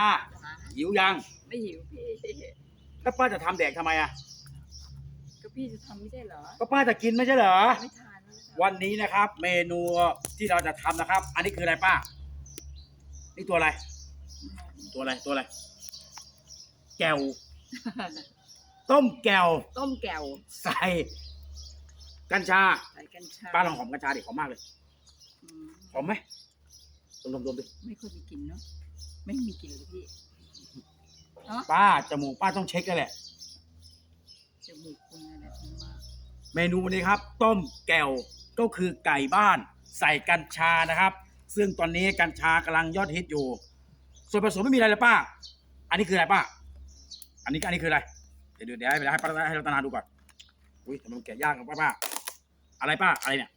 ป้าหาหิวยังไม่หิวพี่ แล้วป้าจะทำแดกทำไมอะ ก็พี่จะทำไม่ใช่เหรอก็ป้าจะกินไม่ใช่เหรอ ไม่ทานแล้วนะคะวันนี้นะครับ เมนูที่เราจะทำนะครับ อันนี้คืออะไรป้า นี่ตัวอะไร ตัวอะไรตัวอะไร แก้วต้มแก้วต้มแก้วใส่กัญชา ใส่กัญชาป้าลองหอมกัญชาดิหอมมากเลยอืมหอมไหมดมดมดมดิไม่ค่อยมีกลิ่นเนาะ ไม่มีกลิ่นเลยพี่เนาะป้าจมูกป้าต้องเช็คกันแหละ จมูกคุณนั่นแหละมันมากเมนูวันนี้ครับ ต้มแก้วก็คือไก่บ้าน ใส่กัญชานะครับ ซึ่งตอนนี้กัญชากำลังยอดฮิตอยู่ ส่วนผสมไม่มีอะไรเลยป้า อันนี้คืออะไรป้า อันนี้อันนี้คืออะไร เดี๋ยวเดี๋ยวให้ให้ป้าให้รัตนาดูก่อน อุ้ยทำไมมันแกะยากกับป้าป้า อะไรป้าอะไรเนี่ย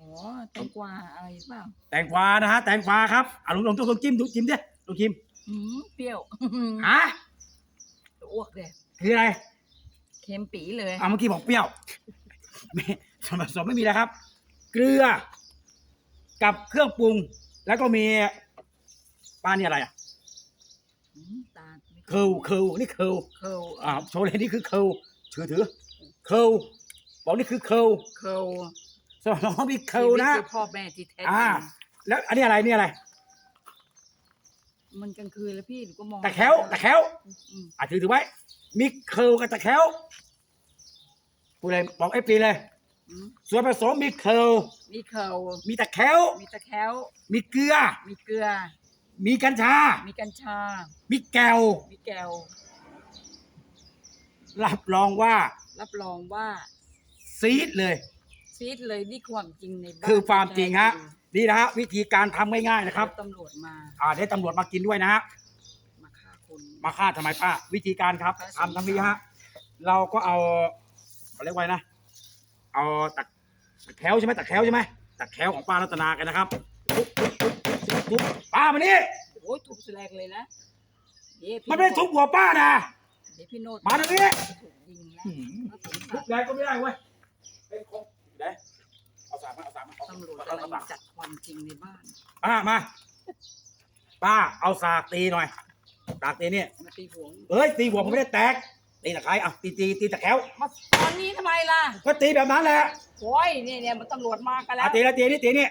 อ๋อแตงกวาอะไรเปล่าแตงกวานะฮะแตงกวาครับอะลองลองลองจิ้มดูจิ้มดิลองจิ้มอืมเปรี้ยวอะอ้วกเลยคืออะไรเค็มปีเลยอะเมื่อกี้บอกเปรี้ยวไม่ส่วนผสมไม่มีแล้วครับ เกลือ กับเครื่องปรุง แล้วก็มีป้านี่อะไรอะอืมตาลไม่เคิลเคิลนี่เคิลเคิลอ่าโชว์เลยนี่คือเคิลถือถือเคิลบอกนี่คือเคิลเคิล สมองมีเคิลนะ ชีวิตคือพ่อแม่ที่แท้จอ่า ริงแล้วอันนี้อะไรนี่อะไร มันกลางคืนแล้วพี่หนูก็มองตะแคร้วตะแคร้วอืมอะถือถือไว้ มีเคิลกับตะแคร้วพูดเลยบอกเอฟซีเลย อืมส่วนผสมมีเคิลมีเคิลมีตะแคร้วมีตะแคร้วมีเกลือ มีเกลือ มีกัญชา มีกัญชา มีแก้วมีแก้ว รับรองว่ารับรองว่าซีดเลย ซีดเลยนี่ความจริงในบ้านคือความจริงฮะแท้นี่นะฮะวิธีการทำง่ายๆนะครับ ตำรวจมาอ่าได้ตำรวจมากินด้วยนะฮะ มาฆ่าคน มาฆ่าทำไมป้า วิธีการครับทำทั้งนี้ฮะ เราก็เอาเขาเรียกว่าไงนะ เอาตะตะแคร้วใช่ไหมตะแคร้วใช่ไหมตะแคร้วของป้ารัตนากันนะครับทุบทุบทุบทุบป้ามานี่โอ้ยถูกแสลงเลยนะเดี๋ยวพี่มันไม่ได้ทุบหัวป้านะ เดี๋ยวพี่โนดมาตรงนี้ ถูกยิงแล้วหืมพระสงฆ์ทุบแรงก็ไม่ได้เว้ยเฮ้ยคง เดี๋ยวเอาสากมาเอาสากมาเอาตำรวจเอากำลัเอางสากจัดความจริงในบ้านป้ามา ป้าเอาสากตีหน่อยสากตีนี่มาตีหัวเอ้ยตีหัวผมไม่ได้แตกตีตะไคร้อะตีตีตีตะแคร้วมาตอนนี้ทำไมล่ะก็ตีแบบนั้นแหละโอ้ยเนี่ยเนี่ยมันตำรวจมากันแล้อะวตีแล้วตีนี่ตีนี่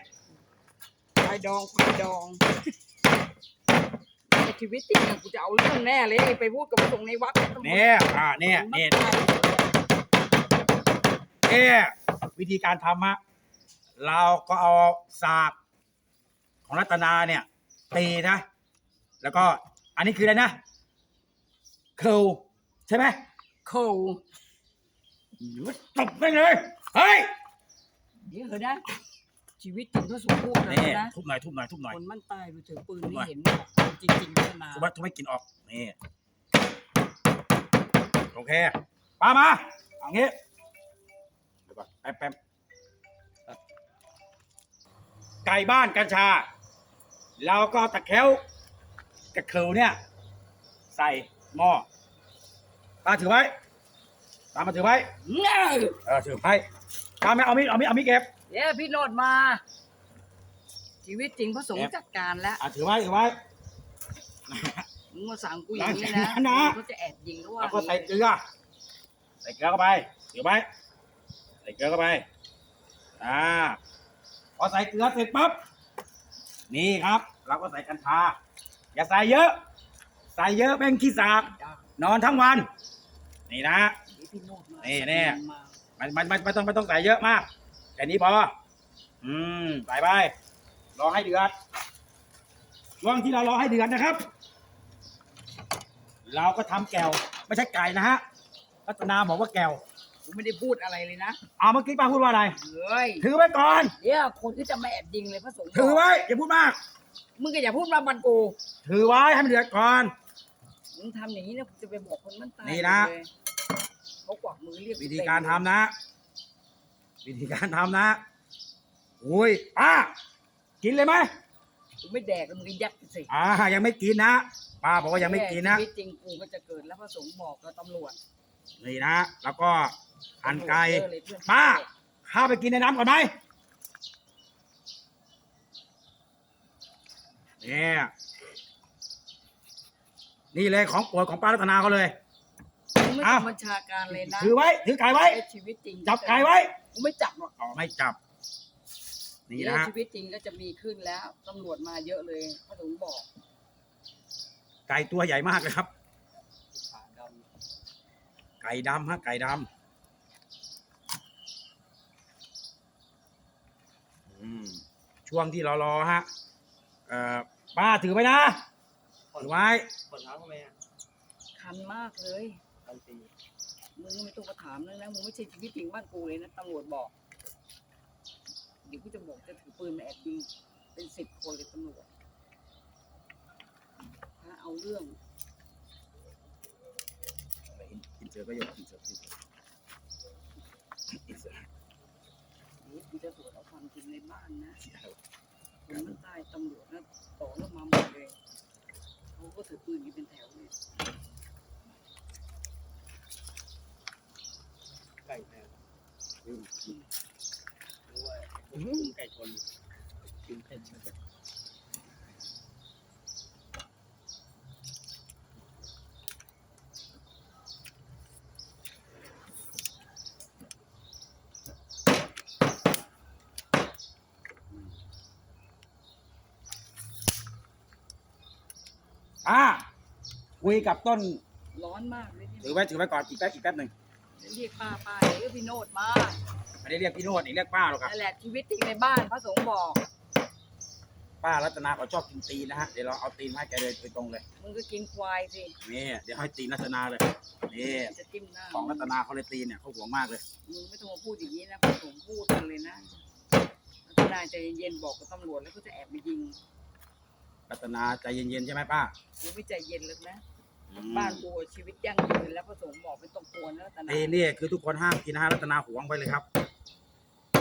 ควายดองควายดองในชีวิตจริงอะกูจะเอาเรื่องแน่เลยไปพูดกับพระสงฆ์ในวัดเนี่ยอ่าเนี่ยเนี่ยเนี่ยวิธีการทำฮะ เราก็เอาสากของรัตนาเนี่ยตีนะ แล้วก็อันนี้คืออะไรนะเคิลใช่ไหมเคิลตบไปเลย เฮ้ย เดี๋ยวเถอะนะ ชีวิตจริงพระสงฆ์พูดนะนี่นะทุบหน่อยทุบหน่อยทุบหน่อยคนมันตายไปถือปืนทุบหน่ไม่อยเห็นว่าจริงๆด้วยนะทุบไว้ทุบให้กินออก นี่ โอเคป้ามาเอางี้เดี๋ยวก่อนแป๊บแป๊บ ไก่บ้านกัญชาเราก็ตะแคร้วกับเคิลเนี่ย ใส่หม้อป้าถือไว้ป้ามาถือไว้เอ้ยเออถือไว้ป้าไม่เอามีดเอามีดเอามีดเก็บเดี๋ยวพี่โนดมา ชีวิตจริงพระสงฆ์จัดการแล้วอะถือไว้ถือไว้มึงมาสั่งกูอย่างนี้หลันะงจากนั้นนะเขาจะแอบยิงแล้วว่าแล้วก็ใส่เกลือใส่เกลือเข้าไปถือไว้ใส่เกลือเข้าไปอ่า พอใส่เกลือเสร็จปั๊บนี่ครับ เราก็ใส่กัญชาอย่าใส่เยอะ ใส่เยอะแม่งขี้สาบนอนทั้งวัน นี่นะเดี๋ยวพี่โนดมานี่แน่มามันมันมันไม่ต้องไม่ต้องใส่เยอะมากแค่นี้พออืมใส่ไปรอให้เดือดช่วงที่เรารอให้เดือดนะครับ เราก็ทำแก้วไม่ใช่ไก่นะฮะรัตนาบอกว่าแก้ว กูไม่ได้พูดอะไรเลยนะเอาเมื่อกี้ป้าพูดว่าอะไร เฮ้ยถือไว้ก่อน เดี๋ยวคนก็จะมาแอบยิงเลยพระสงฆ์ถือไว้อย่าพูดมาก มึงก็อย่าพูดมาบันกูถือไว้ให้มันเดือดก่อน มึงทำอย่างนี้นะกูจะไปบอกคนมันตายนี่นะ เลยเขากวักมือเรียกวิธีการทำนะ วิธีการทำนะอุ้ยป้ากินเลยไหมกูไม่แดกแล้วมึงก็ยัดสิอ่ายังไม่กินนะป้าบอกว่ายังไม่กินนะ ชีวิตจริงกูก็จะเกิดแล้วพระสงฆ์บอกกับตำรวจ นี่นะ แล้วก็ หั่นไก่ตำรวจเยอะเลยเพื่อนป้าข้าไปกินในน้ำก่อนไหมเนี่ยนี่เลยของโปรดของป้ารัตนาเขาเลยมึงไม่อ้าต้วองบัญชาการเลยนะถือไว้ ถือไก่ไว้ไอ้ชีวิตจริงจับไก่ไว้กูไม่จับหรอกอ๋อไม่จับ นี่เดี๋ยนะวฮะชีวิตจริงก็จะมีขึ้นแล้วตำรวจมาเยอะเลยพระสงฆ์บอกไก่ตัวใหญ่มากเลยครับขาดไก่ดำฮะไก่ดำอืม ช่วงที่เรารอฮะเอ่อป้าถือไว้นะำถือไว้ปวดเท้าทำไมอะคันมากเลยตันตีมึงไม่ต้องมาถามเลยนะมึงไม่ใช่ชีวิตจริงบ้านกูเลยนะตำรวจบอก เดี๋ยวกูจะบอกจะถือปืนมาแอบยิงเป็นสิบคนเลยตำรวจถ้าเอาเรื่องกินเสือก็ยกกินเสือกินเสือกินเสือ มันจะตรวจเอาความจริงในบ้านนะคนมันใต้ตำรวจนะต่อแล้วมาหมดเลยเขาก็ถือปืนกันเป็นแถวเลยไก่แพงอืมหรือว่าไก่ชนกินเผ็ด อ่า คุยกับต้นร้อนมากเลยถือไว้ถือไว้ก่อนอีกแป๊บอีกแป๊บหนึ่งเรียกป้าป้าเรียกพี่โนดมาไม่ได้เรียกพี่โนดนี่เรียกป้าหรอกครับนั่นแหละชีวิตจริงในบ้านพระสงฆ์บอกป้ารัตนาเขาชอบกินตีนนะฮะเดี๋ยวเราเอาตีนมาให้แกเลยโดยตรงเลยมึงก็กินควายสินี่เดี๋ยวให้ตีนรัตนาเลยนี่จะจิ้มหน้าของรัตนาเขาเลยตีนเนี่ยเขาหวงมากเลยมึงไม่ต้องมาพูดอย่างนี้นะพระสงฆ์พูดกันเลยนะรัตนาใจเย็นๆบอกกับตำรวจแล้วก็จะแอบไปยิงรัตนาใจเย็นๆใช่ไหมป้ากูไม่ใจเย็นเลยนะอืม บ้านกูชีวิตยั่งยืนแล้วพระสงฆ์บอกไม่ต้องกลัวนะรัตนาตีนนี่คือทุกคนห้ามกินนะฮะรัตนาหวงไปเลยครับ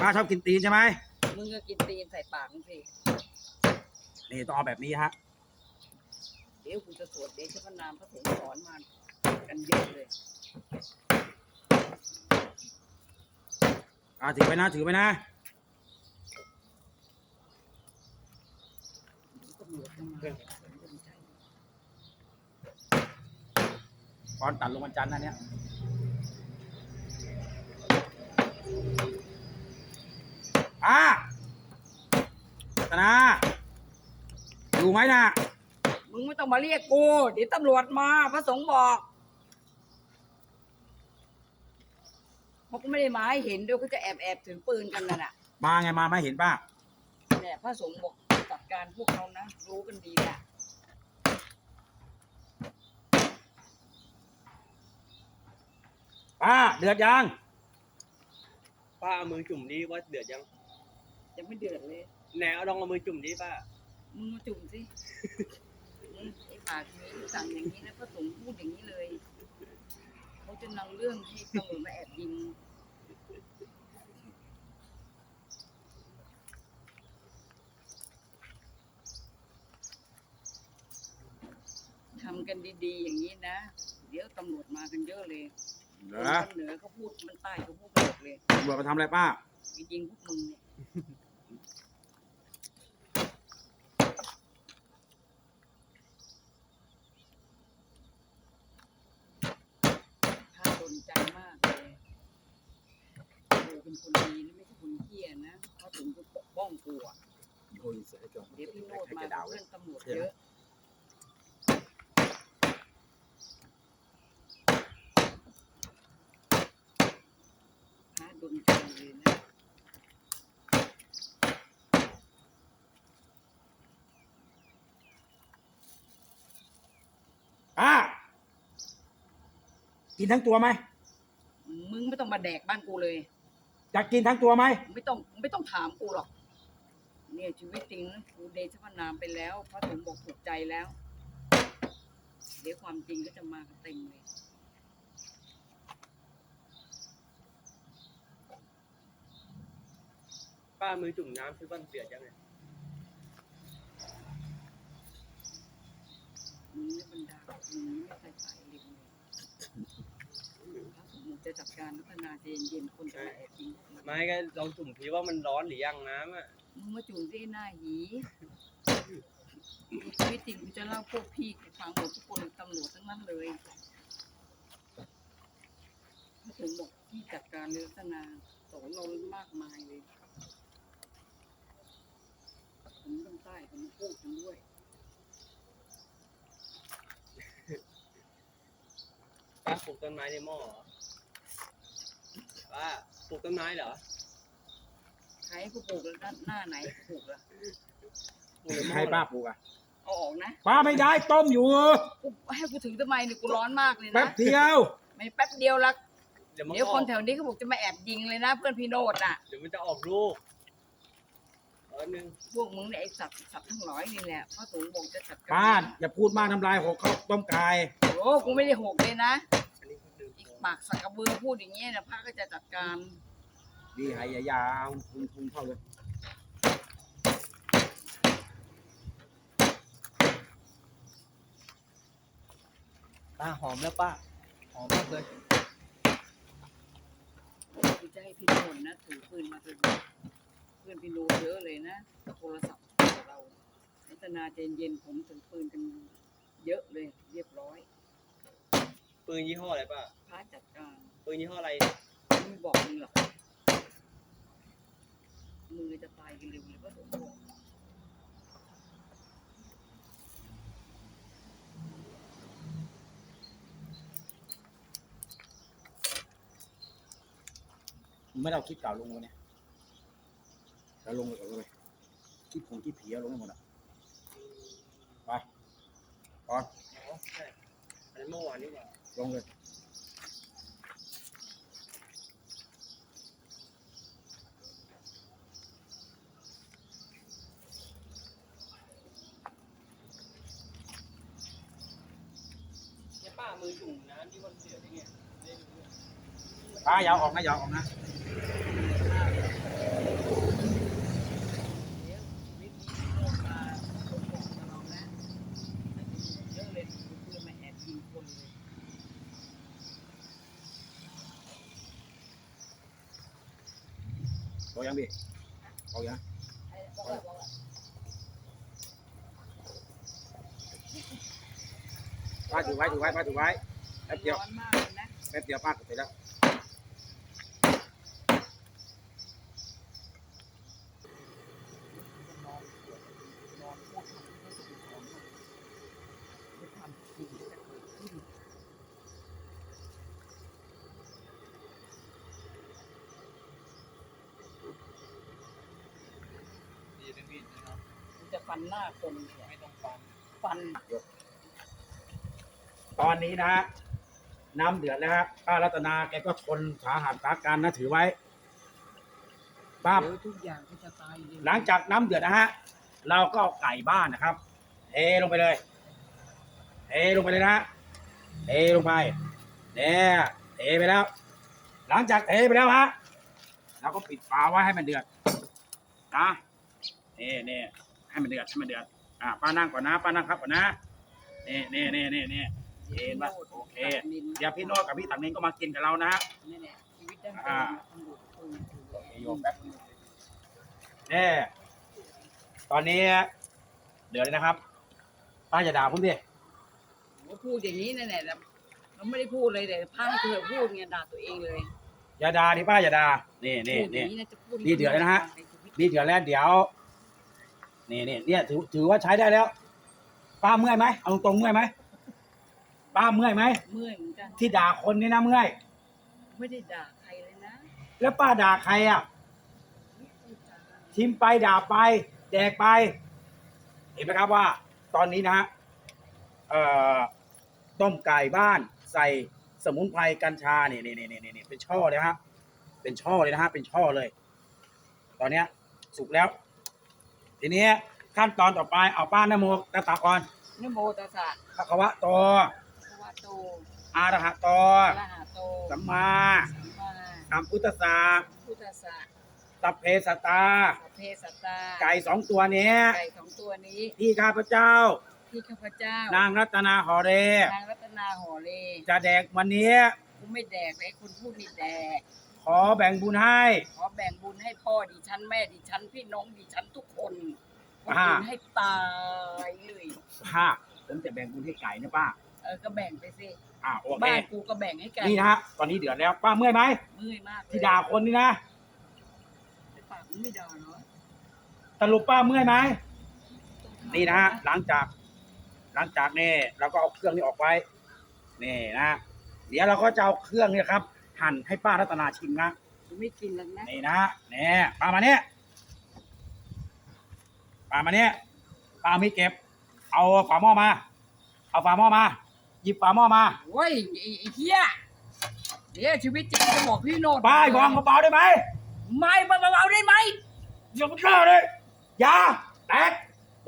ป้าชอบกินตีนใช่ไหมมึงก็กินตีนใส่ปากมึงสินี่ต้องเอาแบบนี้ฮะเดี๋ยวกูจะสวดเดชะพระนามพระสงฆ์สอนมากันเยอะเลยอ่าถือไว้นะถือไว้นะตำรวจจะมา ตอนตัดลงวันจันทร์นะเนี่ยป้ารัตนา อยู่ไหมนะมึงไม่ต้องมาเรียกกู เดี๋ยวตำรวจมา พระสงฆ์บอกเขาก็ไม่ได้มาให้เห็นด้วยเขาจะแอบแอบถือปืนกันนั่นน่ะมาไงมาไม่เห็นป้าเนี่ยพระสงฆ์บอกจัดการพวกเขานะ รู้กันดีแหละ ป้าเดือดยังป้าเอามือจุ่มดิว่าเดือดยังยังไม่เดือดเลยแหนเอาลองเอามือจุ่มดิป้ามึงมาจุ่มสิมึงไอ้ปากนี้สั่งอย่างนี้นะพระสงฆ์พูดอย่างนี้เลยเขาจะนำเรื่องให้ตำรวจมาแอบยิงทำกันดีๆอย่างนี้นะ เดี๋ยวตำรวจมากันเยอะเลย เหรคนอมันเหนือเขาพูดมันใต้เขาพูดกันหมดเลยตำรวจมาทำอะไรป้าไปยิงพวกมึงเนี่ยข้าโดนใจมากเลยกูเป็นคนดีนะไม่ใช่คนเหี้ยนะเขาถึงจะปกป้องกูอะเดี๋ยวพี่โนดมากับเพื่อนตำรวจเยอะ พระดนใจเลยนะ ป้า กินทั้งตัวไหมมึงไม่ต้องมาแดกบ้านกูเลย จะกินทั้งตัวไหมไม่ต้องไม่ต้องถามกูหรอก เนี่ยชีวิตจริงนะกูเดชะพระนามไปแล้วพระสงฆ์บอกถูกใจแล้ว เดี๋ยวความจริงก็จะมากันเต็มเลย ป้ามือจุ่มน้ำคือว่าเดือดยังไงมึงไม่บรรดามึงไม่ใส่สายลิงเลยพระสงฆ์ จะจัดการพัฒนาใจเย็นๆคนจะมาแอบยิงพวกมันไม่ก็ลองจุ่มทีว่ามันร้อนหรือยังน้ำอะมึงมาจุ่มที่หน้าหีชีวิตจริงกูจะเล่าพวกพี่ให้ฟังหมดทุกคนตำรวจทั้งนั้นเลยมาถึงบอกพี่จัดการเรือรัตนาสอนเรามากมายเลยผมต้องใต้ผมพูดกันด้วยป้าปลูกต้นไม้ในหม้อเหรอ ป้าปลูกต้นไม้เหรอใครให้กูปลูกแล้วด้านหน้าไหนปลูกล่ะปลูกในหม้อให้เหรป้าอปลูกอะเอาออกนะป้าไม่ได้ต้มอยู่กูให้กูถือทำไมเนี่ยกูร้อนมากเลยแป๊นะบเดียวไม่แป๊บเดียวละเดี๋ยวมันเดี๋ยวอคอนกแถวนี้เขาบอกจะมาแอบยิงเลยนะ เพื่อนพี่โนดน่ะ เดี๋ยวมันจะออกลูกเออหนึ่งพวกมึงเนี่ยไอสัตว์สัตว์ทั้งหลายนี่แหละพระสงฆ์บอกจะจัดการป้าอย่าพูดมากน้ำลายหกเข้าต้มไก่โอ้กูไม่ได้หกเลยนะอันนี้ก็ดื่มอีก ปากสักกระเบือพูดอย่างเงี้ยนะพระก็จะจัดการดีหายยาวๆพุงพุงเข้าเลยป้าหอมแล้วป้าหอมมากเลยกูจะให้พี่โนดนะถือปืนมาถือเพื่อนพี่โนดเยอะเลยนะโทรศัพท์กับเรารัตนาใจเย็นผมถือปืนกันเยอะเลย เรียบร้อย ปืนยี่ห้ออะไรป้าพระจัดการปืนยี่ห้ออะไร ไม่บอกมึงหรอกมือจะตายกันเร็วเลยพระสงฆ์บอกมึงไม่ได้เอาคลิปเก่าลงมาเนี่ยแล้วลงเลยก่อนเลยคลิปของคลิปผีเอาลงให้หมดอะไปก่อน อ๋อใช่อันนั้นเมื่อวานนี่หว่า ลงเลยเนี่ยป้ามือจุ่มน้ำที่คนเสียได้ไงได้ดูด้วยป้าอยาวออกนะอยาวออกนะ เดี๋ยววิธีที่โลกมาผมบอกกับเรานะแต่ตำรวจเยอะเลยเพื่อมาแอบยิงคนเลย บอกยังพี่บอกยังป้าถือไว้ถือไว้ป้าถือไว้แป๊บเดียวร้อนมากเลยนะแป๊บเดียวป้ากดไปแล้ว นอนนอนพูดทำให้สุขของมันเป็นความจริงจะเกิดขึ้น ดีเป็นวินนะครับ มันจะฟันหน้า คนเนี่ยไม่ต้องฟันฟัน ตอนนี้นะฮะน้ำเดือดแล้วฮะป้ารัตนาแกก็ทนสาหัสสาการนะถือไว้ป้า เดี๋ยวทุกอย่างก็จะตายเร็วหลังจากน้ำเดือดนะฮะ เราก็เอาไก่บ้านนะครับ เทลงไปเลย เทลงไปเลยนะฮะ เทลงไป เนี่ยเทไปแล้ว หลังจากเทไปแล้วฮะ เราก็ปิดฝาไว้ให้มันเดือดนะนี่นี่ ให้มันเดือดให้มันเดือดอ่าป้านั่งก่อนนะป้านั่งครับก่อนนะนี่นี่นี่นี่นี่เห็นปะโอเคเดี๋ยวพี่โน้ตกับพี่ตักนินก็มากินกับเรานะฮะนี่แหละชีวิตดั้งเดิอ่ามตำรวจปืนถือโอเคโยมแป๊บนี่ตอนนี้เดือดเลยนะครับ ป้าจะด่าผมดิว่าพูดอย่างนี้นั่นแหละเราไม่ได้พูดเลยแต่พาให้เธอพูดไงด่าตัวเองเลยอย่าด่าดิป้าอย่าด่านี่นี่พูดอนี่ย่างนี้นะจะพูดนี่เดือดแล้วนะฮะนี่เดือดแล้วเดี๋ยว นี่นี่เนี่ยถือถือว่าใช้ได้แล้ว ป้าเมื่อยไหมเอาตรงๆเมื่อยไหมป้าเมื่อยไหมเมื่อยเหมือนกัน ที่ด่าคนนี่นะเมื่อย ไม่ได้ด่าใครเลยนะแล้วป้าด่าใครอะไม่ได้ด่าทิมไปด่าไป แดกไป เห็นไหมครับว่า ตอนนี้นะฮะเอ่อต้มไก่บ้าน ใส่สมุนไพรกัญชาเนี่ยนี่นี่นี่นี่เป็นช่อเลยฮะเป็นช่อเลยนะฮะเป็นช่อเลย ตอนเนี้ยสุกแล้ว ทีนี้ขั้นตอนต่อไปเอาป้านโมตะตะก่อนนโมตัสสะพระควะโตภะคะวะโตอารหะโตอะระหะโตสัมมาสัมมาสัมพุทธัสสะพุทธัสสะสัพเพสัตตา สัพเพสัตตาไก่สองตัวเนี้ยไก่สองตัวนี้ ที่ข้าพเจ้า ที่ข้าพเจ้า นางรัตนาหอเรนางรัตนาหอเลจะแดกวันนี้กูไม่แดกเลยคุณพูดนี่แดกข อแบ่งบุญให้ ขอแบ่งบุญให้พ่อดิฉันแม่ดิฉันพี่น้องดิฉันทุกคนคป้ากินให้ตายเลยป้าผมจะแบ่งบุญให้ไก่นะป้า เออก็แบ่งไปสิอ่าโอเค บ้านกูก็แบ่งให้กันนี่นะฮะ ตอนนี้เดือดแล้วป้าเมื่อยไหมเมื่อยมากเลยที่ด่าคนนี่นะแต่ปากมึงไม่ด่าเนาะสรุปป้าเมื่อยไหมนี่นะฮะ หลังจาก หลังจากนี่เราก็เอาเครื่องนี้ออกไว้ นี่นะ เดี๋ยวเราก็จะเอาเครื่องนี้ครับ หั่นให้ป้ารัตนาชิมนะกูไม่กินแล้วนะนี่นะฮะนี่ป้ามาเนี่ยป้ามาเนี่ยป้ามีเก็บ เอาฝาหม้อมา เอาฝาหม้อมา หยิบฝาหม้อมาโอ้ยไอ้ไอ้เหี้ยเดี๋ยวชีวิตจริงจะบอกพี่โนดป้ายวางกระเป๋าได้ไหมไม่เบาๆได้ไหมอย่ามาเล่าเลยอย่าแตก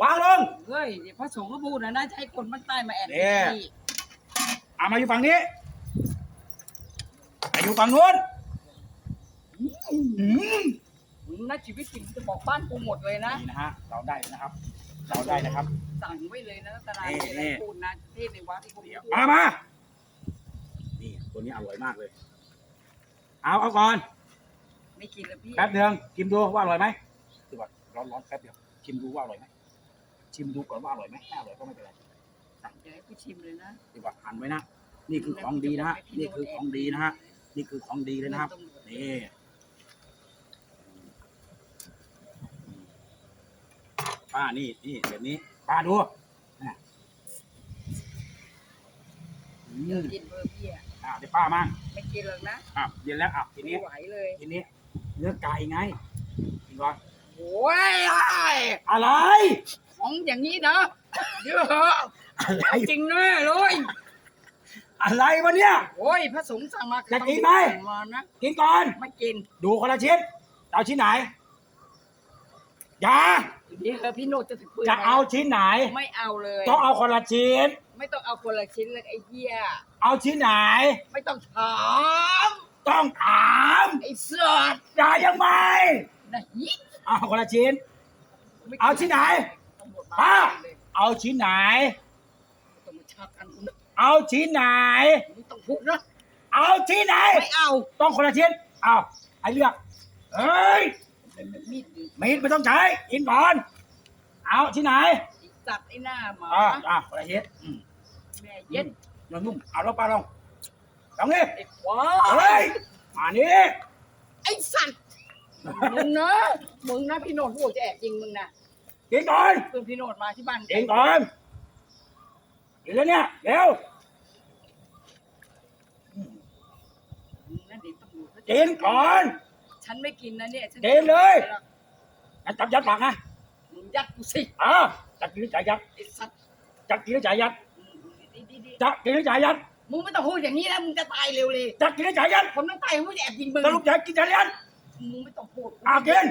วางลงเฮ้ยเดี๋ยวพระสงฆ์ก็พูดนะน่าจะให้คนบ้านใต้มาแอบเนี่ยนี่เอามาอยู่ฝั่งนี้ ไปอยู่ฝั่งนู้นอืมมึงนะชีวิตจริงจะบอกบ้านกูหมดเลยนะ นี่นะฮะ เราได้นะครับ เราได้นะครับ สั่งไว้เลยนะรัตนานี่มีอะไรนี่พูดนะเทศในวัดที่ผมเดี๋ยวพูดมามา นี่ตัวนี้อร่อยมากเลย เอาเอาก่อน ไม่กินแล้วพี่แป๊บเดียวชิมดูว่าอร่อยไหมดูก่อนร้อนร้อนแป๊บเดียว ชิมดูว่าอร่อยไหม ชิมดูก่อนว่าอร่อยไหมไม่อร่อยก็ไม่เป็นไรสั่งจะให้กูชิมเลยนะดีกว่าหั่นไว้นะ นี่คือของดีนะฮะ นี่คือของดีนะฮะ นี่คือของดีเลยนะครับนี่ป้านี่นี่แบบนี้ป้าดูนะอืเดี๋ยวมกินเบอร์พี่อะอะเดี๋ยวป้ามั่งไม่กินหรอกนะอะเย็นแล้วอะทีไม่นี้ไหวเลยทีนี้เนื้อไก่ไงกินก่อนโอ้ยอะไร ของอย่างนี้นะเดี๋ยวเหอะอะไร จริงแน่เลย อะไรวะเนี่ย โอ้ยพระสงฆ์สั่งมาจะกินไหม สั่งมานะกินก่อน ไม่กินดูคนละชิ้นจะเอาชิ้นไหนอย่าเดี๋ยวพี่โนดจะถึงปืนจะเอาชิ้นไหน ไม่เอาเลยต้องเอาคนละชิ้น ไม่ต้องเอาคนละชิ้นเลยไอ้เหี้ยเอาชิ้นไหน ไม่ต้องถามต้องถามไอ้เสือดอย่ายังไงนะยิเอาคนละชิ้นไม่เอาชิ้นไหนตำรวจมาป้าเลยเอาชิ้นไหน ต้องมาชักกันกูนะ เอาชิ้นไหนไม่ต้องพูดนะเอาชิ้นไหน ไม่เอาต้องคนละชิ้นเอาให้เลือกเฮ้ยมีดดิมีดไม่ต้องใช้กินก่อน เอาชิ้นไหนไอ้สัตว์ไอ้หน้าหมาอ่าอ่าคนละชิ้นอืมแม่เย็นนุ่มๆเอาลงปลาลงลองนี่ไอ้ควาเฮ้ยมานี่ไอ้สัตว์มึงนะมึงนะพี่โนดพูดจะแอบยิงมึงนะกินก่อน เพื่อนพี่โนดมาที่บ้านกินก่อนกินแล้วเนี่ยเร็ว มึงนั่นเด็กตำรวจเขาจะ กินก่อนฉันไม่กินนะเนี่ยฉันกินเลยงั้นจับยัดปากนะมึงยัดกูสิอ่าจับกินหรือจ่ายยัดไอ้สัตว์จับกินหรือจ่ายยัดดีๆๆจับกินหรือจ่ายยัดมึงไม่ต้องพูดอย่างนี้แล้วมึงจะตายเร็วเลยจับกินหรือจ่ายยัดผมต้องตายผมจะแอบยิงมึงสรุปจ่ายกินจ่ายยัดมึงไม่ต้องพูดอ่ากิน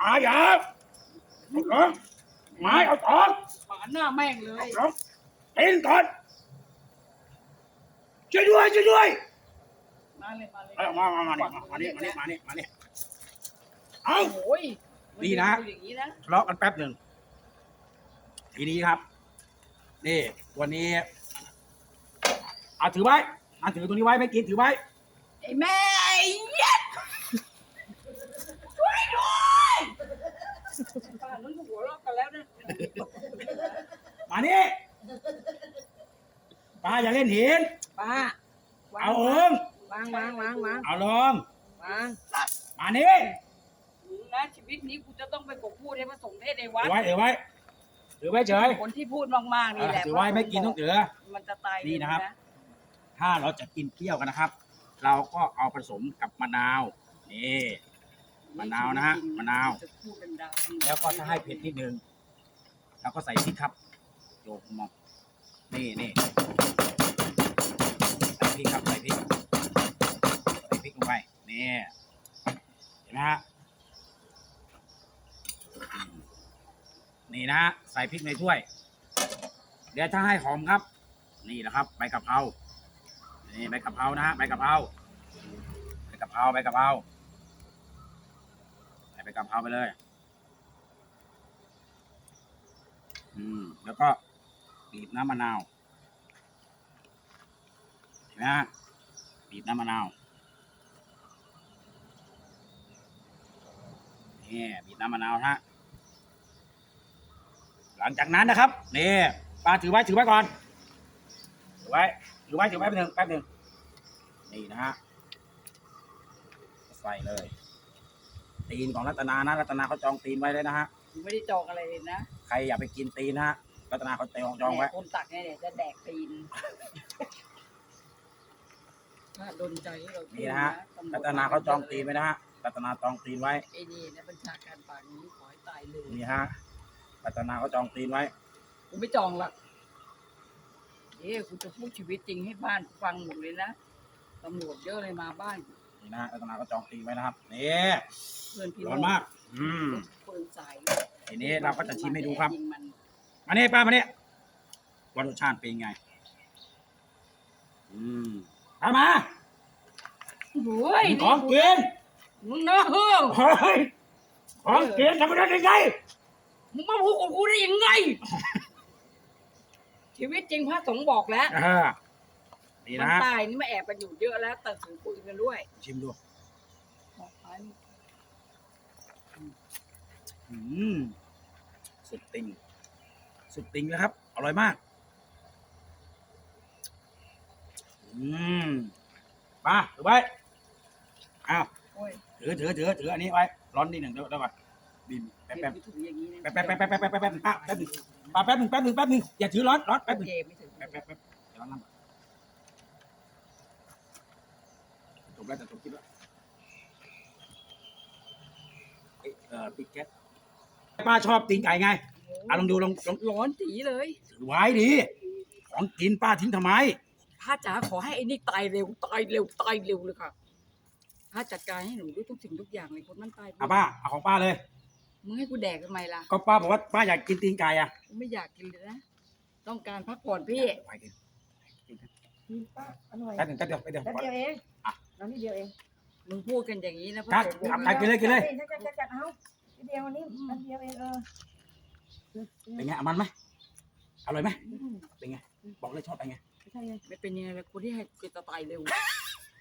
อ่าอย่าเอาของไม้เอาของปาดหน้าแม่งเลเอายของกินก่อนช่วยด้วยช่วยด้วย มาเลยมาเลยเอามามามาเนี่ยมามานี่มานี่มานี่มานี่เอา โอ้ยดีนะมึงอย่าพูดอย่างนี้นะทะเลาะกันแป๊บหนึ่งทีนี้ครับ นี่ วันนี้เอาถือไว้อันถือตัวนี้ไว้ไม่กินถือไว้ ไอ้แม่ไอ้เหี้ย็ดช่วยด้วยป่านนั้นก็หัวเราะกันแล้วนะมานี่ป้าอย่าเล่นหินป้าเอาเอิง วางวางวางวางเอาลงวางมานี่มึงนะชีวิตนี้กูจะต้องไปกบพูดให้พระสงฆ์เทศในวัถืดอไว้ถือไว้ถือไว้เฉยคนที่พูดมากๆนี่แหละถือไว้ไม่กินต้องถือมันจะตายนี่นะครับ ถ้าเราจะกินเปรี้ยวกันนะครับ เราก็เอาผสมกับมะนาวนี่มะนาวนะฮะมะนาวจะพูดเป็นดาวแล้วก็ถ้าให้เผ็ดนิดนึงเราก็ใส่พริกครับโยกมองนี่นี่ใส่พริกครับใส่พริก นี่ เห็นไหมฮะ นี่นะ ใส่พริกในถ้วย เดี๋ยวถ้าให้หอมครับ นี่แหละครับใบกะเพรา นี่ใบกะเพรานะฮะใบกะเพรา ใบกะเพราใบกะเพรา ใส่ใบกะเพราไปเลย อืม แล้วก็บีบน้ำมะนาว เห็นไหมฮะบีบน้ำมะนาว นี่บีบน้ำมะนาวฮะหลังจากนั้นนะครับนี่ป้าถือไว้ถือไว้ก่อนถือไว้ถือไว้ถือไว้แป๊บหนึงแป๊บหนึงนี่นะฮะใส่เลย ตีนของรัตนานะ รัตนาเขาจองตีนไว้เลยนะฮะกูไม่ได้จองอะไรเลยนะใครอยากไปกินตีนนะฮะรัตนาเขาจองจองไว้แม่คนตักเนี่ยเดี๋ยวจะแดกตีนถ้าโดนใจให้เราพูดนี่นะฮะตำวจรัตนาเขาจองตีนไว้นะฮะ รัตนาจองตีนไว้ไอ้นี่นะบัญชาการปากนี้ขอให้ตายเลยนี่ฮะรัตนาเขาจองตีนไว้กูไม่จองหรอกเอ๊ะกูจะพูดชีวิตจริงให้บ้านฟังหมดเลยนะตำรวจเยอะเลยมาบ้านนี่นะฮะรัตนาเขาจองตีนไว้นะครับนี่เพื่อนพี่ร้อนมาก อืมปืนสายทีนี้เราก็จะชิมให้ดูครับยิงมันมาเนี่ยป้ามาเนี่ยว่ารสชาติเป็นไง อืมเอามา โอ้ย ของกิน มึงนะเฮ้อเฮ้ยของกินทำไมได้ยังไงมึงมาพูดกับกูได้ยังไง ชีวิตจริงพระสงฆ์บอกแล้วอ่านี่มันะนฮะตายนี่มาแอบกันอยู่เยอะแล้วแต่ถึงคุยกันด้วยชิมดูบอกไปอืมสุดติงสุดติงแล้วครับ อร่อยมาก อืมมาถือไว้อ้าวโอ้ย ถือถือถือถืออันนี้ไว้ ร้อนนิดหนึ่งเดี๋ยวเดี๋ยวก่อนบีบแป๊บแป๊บแป๊บแป๊บแป๊บแป๊บแป๊บแป๊บแป๊บแป๊บแป๊บแป๊บแป๊บแป๊บแป๊บแป๊บแป๊บแป๊บหนึ่งแป๊บหนึ่งแป๊บแป๊บแป๊บแป๊บแป๊บแป๊บแป๊บหนึ่งเกมไม่ถึงแป๊บแป๊บแป๊บเดี๋ยวร้อนน้ำก่อนจบแป๊บแป๊บคลิปแล้วเอ้ยเอ่อป๊บแป๊บแป้าชอบแป๊บแป๊บแป๊บแป๊บแป๊บแป๊บแป๊บแลยถือไว้ดิของกินป๊บทิ้งทำไม พระจ๋าขอให้ไอ้นี่ตายเร็วตายเร็วตายเร็วเลยค่ะ พระจัดการให้หนูด้วยทุกสิ่งทุกอย่างเลยคนนั้นตายเอาป้าเอาของป้าเลยมึงให้กูแดกทำไมล่ะก็ป้าบอกว่าป้าอยากกินตีนไก่อะกูไม่อยากกินเลยนะต้องการพักผ่อนพี่ไว้กินป้าอร่อยแป๊บหนึ่งแป๊บเดียวแป๊บเดียวแป๊บเดียวเองน้ำนิดเดียวเองมึงพูดกันอย่างนี้นะพระครับสงฆ์ครับกินเลยกินเลยจัดจัดจัดเอานิดเดียววันนี้แป๊บเดียวเองเออเป็นไงเอามันไหมอร่อยไหมเป็นไงบอกเลยชอบเป็นไงไม่ใช่ไงไม่เป็นยังไงล่ะกูที่ให้กูจะตายเร็ว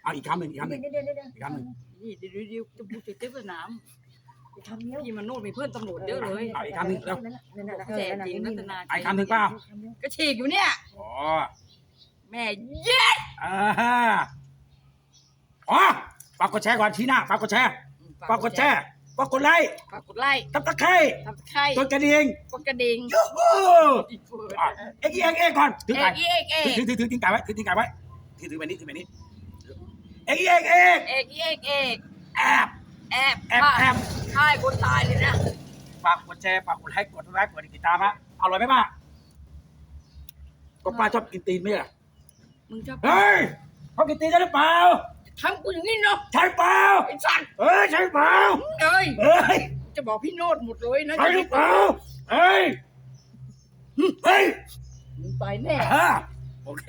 เอาอีกคำหนึ่งอีกคำหนึ่งนิดเดียวนิดเดียวอีกคำหนึ่งนี่เดี๋ยวเดี๋ยวจะพูดเจ็บสนามทำเนี้ยพี่มันโน่นมีเพื่อนตำรวจเยอะเลยเอาอีกคำหนึ่งเร็วแจกจริงรัตนาไอ้คำหนึ่งเปล่าก็ฉีกอยู่เนี่ยอ๋อแม่เย้อ่าฮะอ๋อฝากกดแชร์ก่อนชี้หน้าฝากกดแชร์ฝากกดแชร์ฝากกดไลค์ฝากกดไลค์ตับตะไคร้ทำไข่กดกระดิ่งกดกระดิ่งยูฮูอีกเฟิร์อะเอ็กซ์เอ็กซ์เอ็กซ์ก่อนถือเอไก่กเอกเอกถือถือถือถือไก่ไว้ถือถือไก่ไว้ถือถือไปนี้ถือไปนี้ เอ็กซ์เอ็กซ์เอ็กซ์เอกเอกเอกแอบแอบแอบแอบฆ่าคนตายเลยนะฝากกดแชร์ฝากกดไลค์กดไลค์กดติดตามฮะอร่อยไหมป้าก็ป้าชอบกินตีนไหมล่ะมึงชอบเฮ้ยชอบกินตีนได้หรือเปล่าทำกูอย่างนี้เนาะใช่เปล่าไอ้สัตว์เฮ้ยใช่เปล่าเอ้ยเฮ้ยจะบอกพี่โนดหมดเลยนะใช่หรือเปล่าเฮ้ยเฮ้ยมึงตายแน่อ่าโอเค